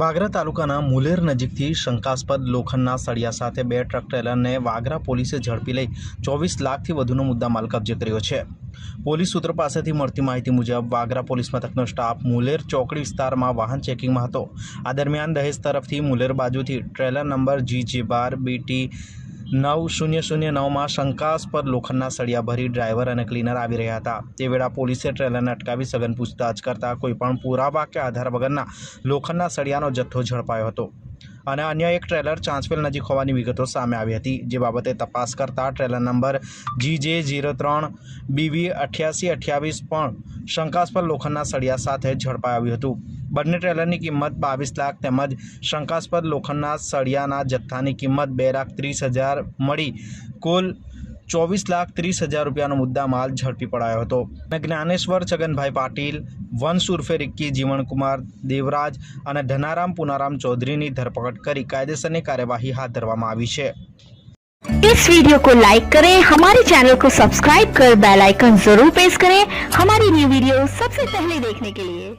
વાગરા તાલુકાના મુલેર નજીકથી શંકાસ્પદ લોખંડના સળિયા સાથે બે ટ્રક ટ્રેલરને વાગરા પોલીસે ઝડપી લઈ ચોવીસ લાખથી વધુનો મુદ્દામાલ કબજે કર્યો છે. પોલીસ સૂત્ર પાસેથી મળતી માહિતી મુજબ, વાગરા પોલીસ મથકનો સ્ટાફ મુલેર ચોકડી વિસ્તારમાં વાહન ચેકિંગમાં હતો. આ દરમિયાન દહેજ તરફથી મુલેર બાજુથી ટ્રેલર નંબર જી જે બાર બીટી નવ શૂન્ય શૂન્ય નવમાં શંકાસ્પદ લોખંડના સળિયા ભરી ડ્રાઈવર અને ક્લીનર આવી રહ્યા હતા. તે વેળા પોલીસે ટ્રેલરને અટકાવી સઘન પૂછતાછ કરતા કોઈપણ પુરાવા કે આધાર વગરના લોખંડના સળિયાનો જથ્થો ઝડપાયો હતો. અને અન્ય એક ટ્રેલર ચાંચવેલ નજીક હોવાની વિગતો સામે આવી હતી, જે બાબતે તપાસ કરતા ટ્રેલર નંબર જી જે જીરો ત્રણ બીવી અઠ્યાસી અઠ્યાવીસ પણ શંકાસ્પદ લોખંડના સળિયા સાથે ઝડપાયું હતું. બંને ટ્રેલરની કિંમત બાવીસ લાખ તેમજ શંકાસ્પદ લોખંડના સળિયાના જથ્થાની કિંમત બે લાખ ત્રીસ હજાર મળી કુલ ચોવીસ લાખ ત્રીસ હજાર રૂપિયાનો મુદ્દા માલ ઝડપી પડાયો હતો અને જ્ઞાનેશ્વર છગનભાઈ પાટીલ વંશ ઉર્ફે રિક્કી જીવણકુમાર દેવરાજ અને ધનારામ પુનારામ ચૌધરીની ધરપકડ કરી કાયદેસરની કાર્યવાહી હાથ ધરવામાં આવી છે इस वीडियो को लाइक करें हमारे चैनल को सब्सक्राइब कर बेल आइकन जरूर प्रेस करें हमारी न्यू वीडियो सबसे पहले देखने के लिए